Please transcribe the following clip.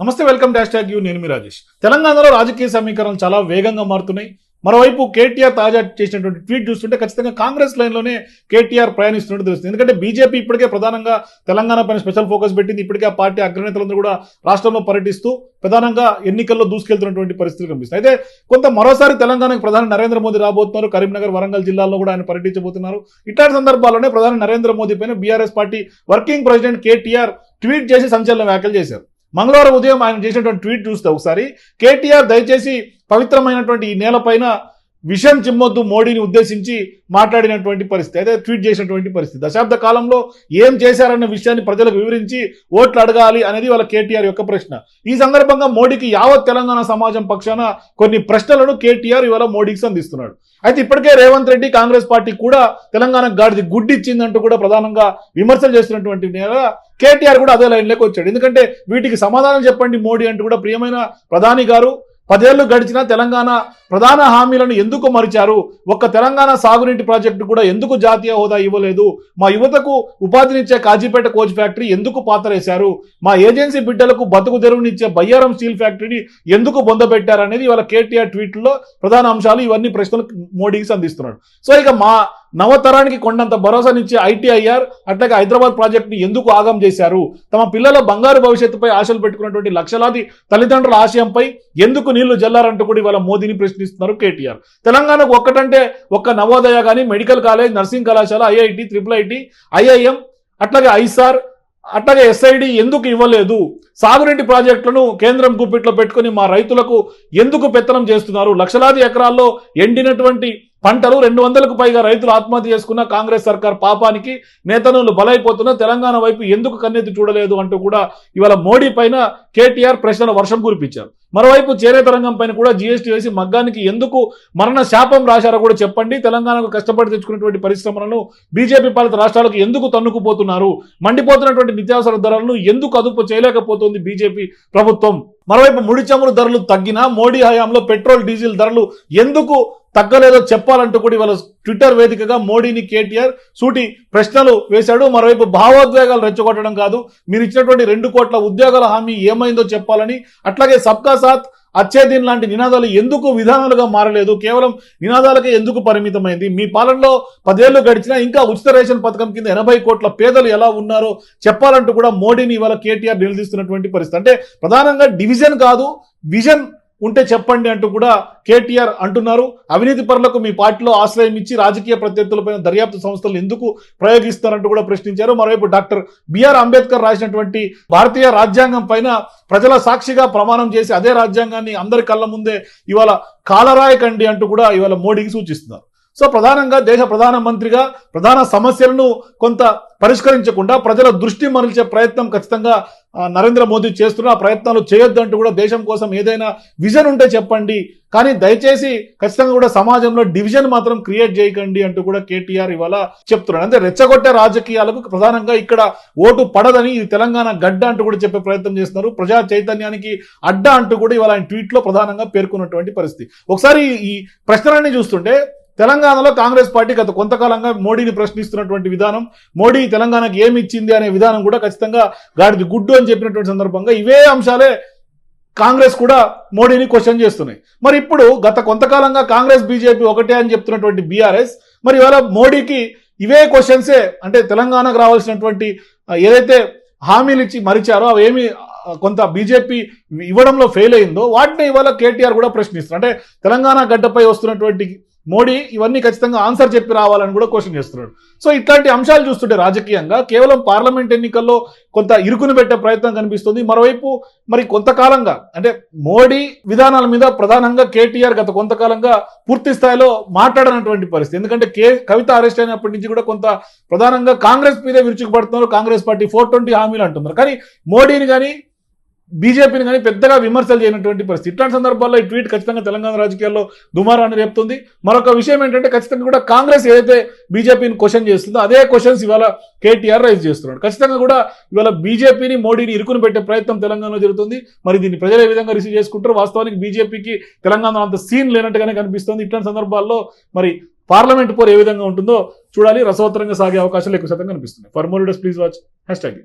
నమస్తే welcome dash tag you. నేను మీ రాజేష్. తెలంగాణలో రాజకీయ సమీకరణలు చాలా వేగంగా మారుతున్నాయి. మరోవైపు కేటీఆర్ తాజా చేసినటువంటి ట్వీట్ చూస్తుంటే ఖచ్చితంగా కాంగ్రెస్ లైన్లోనే కేటీఆర్ ప్రయాణిస్తున్నట్టు తెలుస్తుంది. ఎందుకంటే బీజేపీ ఇప్పటికే ప్రధానంగా తెలంగాణ పైన స్పెషల్ ఫోకస్ పెట్టింది. ఇప్పటికే ఆ పార్టీ అగ్రనేతలందరూ కూడా రాష్ట్రంలో పర్యటిస్తూ ప్రధానంగా ఎన్నికల్లో దూసుకెళ్తున్నటువంటి పరిస్థితులు కనిపిస్తాయి అయితే కొంత మరోసారి తెలంగాణకు ప్రధాని నరేంద్ర మోదీ రాబోతున్నారు. కరీంనగర్ వరంగల్ జిల్లాల్లో కూడా ఆయన పర్యటించబోతున్నారు. ఇట్లాంటి సందర్భాల్లోనే ప్రధాని నరేంద్ర మోదీ పైన BRS party working president KTR tweet చేసి సంచలన వ్యాఖ్యలు చేశారు. మంగళవారం ఉదయం ఆయన చేసినటువంటి ట్వీట్ చూస్తే ఒకసారి కేటీఆర్ దయచేసి పవిత్రమైనటువంటి ఈ నేలపైన విషం చిమ్మొద్దు మోడీని ఉద్దేశించి మాట్లాడినటువంటి పరిస్థితి అయితే ట్వీట్ చేసినటువంటి పరిస్థితి. దశాబ్ద కాలంలో ఏం చేశారన్న విషయాన్ని ప్రజలకు వివరించి ఓట్లు అడగాలి అనేది వాళ్ళ కేటీఆర్ యొక్క ప్రశ్న. ఈ సందర్భంగా మోడీకి యావత్ తెలంగాణ సమాజం పక్షాన కొన్ని ప్రశ్నలను కేటీఆర్ ఇవాళ మోడీకి సంధిస్తున్నాడు. అయితే ఇప్పటికే రేవంత్ రెడ్డి కాంగ్రెస్ పార్టీ కూడా తెలంగాణ గాడిది గుడ్డిచ్చిందంటూ కూడా ప్రధానంగా విమర్శలు చేస్తున్నటువంటి నేల కేటీఆర్ కూడా అదే లైన్లోకి వచ్చాడు. ఎందుకంటే వీటికి సమాధానం చెప్పండి మోడీ అంటూ కూడా ప్రియమైన ప్రధాని గారు పదేళ్ళు గడిచినా తెలంగాణ ప్రధాన హామీలను ఎందుకు మరిచారు? ఒక్క తెలంగాణ సాగునీటి ప్రాజెక్టు కూడా ఎందుకు జాతీయ హోదా ఇవ్వలేదు? మా యువతకు ఉపాధినిచ్చే కాజీపేట కోచ్ ఫ్యాక్టరీ ఎందుకు పాతరేశారు? మా ఏజెన్సీ బిడ్డలకు బతుకు తెరువునిచ్చే బయ్యారం స్టీల్ ఫ్యాక్టరీని ఎందుకు బొందపెట్టారు అనేది ఇవాళ కేటీఆర్ ట్వీట్లో ప్రధాన అంశాలు ఇవన్నీ ప్రశ్నలు మోడీకి సంధిస్తున్నాడు. సో ఇక మా నవతరానికి కొండంత భరోసానిచ్చే ఐటీఐఆర్ అట్లాగే హైదరాబాద్ ప్రాజెక్టుని ఎందుకు ఆగం చేశారు? తమ పిల్లల బంగారు భవిష్యత్తుపై ఆశలు పెట్టుకున్నటువంటి లక్షలాది తల్లిదండ్రుల ఆశయంపై ఎందుకు నీళ్ళు జల్లారంటూ కూడా ఇవాళ మోదీని ప్రశ్నిస్తున్నారు కేటీఆర్. తెలంగాణకు ఒక్కటంటే ఒక్క నవోదయ కానీ మెడికల్ కాలేజ్ నర్సింగ్ కళాశాల ఐఐటి ట్రిపుల్ ఐటి ఐఐఎం అట్లాగే ఐసార్ అట్లాగే ఎస్ఐడి ఎందుకు ఇవ్వలేదు? సాగునీటి ప్రాజెక్టులను కేంద్రం గుప్పిట్లో పెట్టుకుని మా రైతులకు ఎందుకు పెత్తనం చేస్తున్నారు? లక్షలాది ఎకరాల్లో ఎండినటువంటి పంటలు రెండు వందలకు పైగా రైతులు ఆత్మహత్య చేసుకున్న కాంగ్రెస్ సర్కార్ పాపానికి నేతనులు బలైపోతున్న తెలంగాణ వైపు ఎందుకు కన్నెత్తి చూడలేదు అంటూ కూడా ఇవాళ మోడీ పైన కేటీఆర్ ప్రశ్నల వర్షం కురిపించారు. మరోవైపు చేనేత రంగం పైన కూడా జీఎస్టీ వేసి మగ్గానికి ఎందుకు మరణ శాపం రాశారో కూడా చెప్పండి. తెలంగాణకు కష్టపడి తెచ్చుకున్నటువంటి పరిశ్రమలను బీజేపీ పాలిత రాష్ట్రాలకు ఎందుకు తన్నుకుపోతున్నారు? మండిపోతున్నటువంటి నిత్యావసర ధరలను ఎందుకు అదుపు చేయలేకపోతుంది బీజేపీ ప్రభుత్వం? మరోవైపు ముడి చమురు ధరలు తగ్గినా మోడీ హయాంలో పెట్రోల్ డీజిల్ ధరలు ఎందుకు తగ్గలేదో చెప్పాలంటూ కూడా ఇవాళ ట్విట్టర్ వేదికగా మోడీని కేటీఆర్ సూటి ప్రశ్నలు వేశాడు. మరోవైపు భావోద్వేగాలు రెచ్చగొట్టడం కాదు. మీరు ఇచ్చినటువంటి రెండు కోట్ల ఉద్యోగాల హామీ ఏమైందో చెప్పాలని అట్లాగే సబ్కా సాత్ అచ్చేదిన్ లాంటి నినాదాలు ఎందుకు విధానాలుగా మారలేదు? కేవలం నినాదాలకే ఎందుకు పరిమితమైంది? మీ పాలనలో పదేళ్ళు గడిచినా ఇంకా ఉచిత రేషన్ పథకం కింద ఎనభై కోట్ల పేదలు ఎలా ఉన్నారో చెప్పాలంటూ కూడా మోడీని ఇవాళ కేటీఆర్ నిలదీస్తున్నటువంటి పరిస్థితి. అంటే ప్రధానంగా డివిజన్ కాదు విజన్ ఉంటే చెప్పండి అంటూ కూడా కేటీఆర్ అంటున్నారు. అవినీతి పరులకు మీ పార్టీలో ఆశ్రయం ఇచ్చి రాజకీయ ప్రత్యర్థులపైన దర్యాప్తు సంస్థలు ఎందుకు ప్రయోగిస్తారంటూ కూడా ప్రశ్నించారు. మరోవైపు డాక్టర్ బిఆర్ అంబేద్కర్ రాసినటువంటి భారతీయ రాజ్యాంగం పైన ప్రజల సాక్షిగా ప్రమాణం చేసి అదే రాజ్యాంగాన్ని అందరి కళ్ళ ముందే ఇవాళ కాలరాయకండి అంటూ కూడా ఇవాళ మోడీకి సూచిస్తున్నారు. సో ప్రధానంగా దేశ ప్రధాన మంత్రిగా ప్రధాన సమస్యలను కొంత పరిష్కరించకుండా ప్రజల దృష్టి మరల్చే ప్రయత్నం ఖచ్చితంగా నరేంద్ర మోదీ చేస్తున్న ఆ ప్రయత్నాలు చేయొద్దంటూ కూడా దేశం కోసం ఏదైనా విజన్ ఉంటే చెప్పండి. కానీ దయచేసి ఖచ్చితంగా కూడా సమాజంలో డివిజన్ మాత్రం క్రియేట్ చేయకండి అంటూ కూడా కేటీఆర్ ఇవాళ చెప్తున్నాడు అంటే రెచ్చగొట్టే రాజకీయాలకు ప్రధానంగా ఇక్కడ ఓటు పడదని ఇది తెలంగాణ గడ్డ అంటూ కూడా చెప్పే ప్రయత్నం చేస్తున్నారు. ప్రజా చైతన్యానికి అడ్డ అంటూ కూడా ఇవాళ ఆయన ట్వీట్లో ప్రధానంగా పేర్కొన్నటువంటి పరిస్థితి. ఒకసారి ఈ ప్రశ్నలన్నీ చూస్తుంటే తెలంగాణలో కాంగ్రెస్ పార్టీ గత కొంతకాలంగా మోడీని ప్రశ్నిస్తున్నటువంటి విధానం మోడీ తెలంగాణకు ఏమి ఇచ్చింది అనే విధానం కూడా ఖచ్చితంగా గాడిది గుడ్డు అని చెప్పినటువంటి సందర్భంగా ఇవే అంశాలే కాంగ్రెస్ కూడా మోడీని క్వశ్చన్ చేస్తున్నాయి. మరి ఇప్పుడు గత కొంతకాలంగా కాంగ్రెస్ బీజేపీ ఒకటే అని చెప్తున్నటువంటి బీఆర్ఎస్ మరి ఇవాళ మోడీకి ఇవే క్వశ్చన్సే అంటే తెలంగాణకు రావాల్సినటువంటి ఏదైతే హామీలు ఇచ్చి మరిచారో అవి ఏమి కొంత బీజేపీ ఇవ్వడంలో ఫెయిల్ అయిందో వాటిని ఇవాళ కేటీఆర్ కూడా ప్రశ్నిస్తున్నారు. అంటే తెలంగాణ గడ్డపై వస్తున్నటువంటి మోడీ ఇవన్నీ ఖచ్చితంగా ఆన్సర్ చెప్పి రావాలని కూడా క్వశ్చన్ చేస్తున్నాడు. సో ఇట్లాంటి అంశాలు చూస్తుంటే రాజకీయంగా కేవలం పార్లమెంట్ ఎన్నికల్లో కొంత ఇరుకుని పెట్టే ప్రయత్నం కనిపిస్తుంది. మరోవైపు మరి కొంతకాలంగా అంటే మోడీ విధానాల మీద ప్రధానంగా కేటీఆర్ గత కొంతకాలంగా పూర్తి స్థాయిలో మాట్లాడనటువంటి పరిస్థితి. ఎందుకంటే కే కవిత అరెస్ట్ అయినప్పటి నుంచి కూడా కొంత ప్రధానంగా కాంగ్రెస్ మీదే విరుచుకుపడుతున్నారు. కాంగ్రెస్ పార్టీ ఫోర్ ట్వంటీ హామీలు అంటున్నారు. కానీ మోడీని కానీ బీజేపీని కానీ పెద్దగా విమర్శలు చేయనటువంటి పరిస్థితి. ఇట్లాంటి సందర్భాల్లో ఈ ట్వీట్ ఖచ్చితంగా తెలంగాణ రాజకీయాల్లో దుమారాన్ని రేపుతుంది. మరొక విషయం ఏంటంటే ఖచ్చితంగా కూడా కాంగ్రెస్ ఏదైతే బీజేపీని క్వశ్చన్ చేస్తుందో అదే క్వశ్చన్స్ ఇవాళ కేటీఆర్ రైజ్ చేస్తున్నాడు. ఖచ్చితంగా కూడా ఇవాళ బీజేపీని మోడీని ఇరుకుని పెట్టే ప్రయత్నం తెలంగాణలో జరుగుతుంది. మరి దీన్ని ప్రజలు ఏ విధంగా రిసీవ్ చేసుకుంటారు వాస్తవానికి బీజేపీకి తెలంగాణ అంత సీన్ లేనట్టుగానే కనిపిస్తుంది. ఇట్లాంటి సందర్భాల్లో మరి పార్లమెంట్ పోర్ ఏ విధంగా ఉంటుందో చూడాలి. రసవత్తరంగా సాగే అవకాశాలు ఎక్కువ శాతం కనిపిస్తున్నాయి. For more please watch hashtag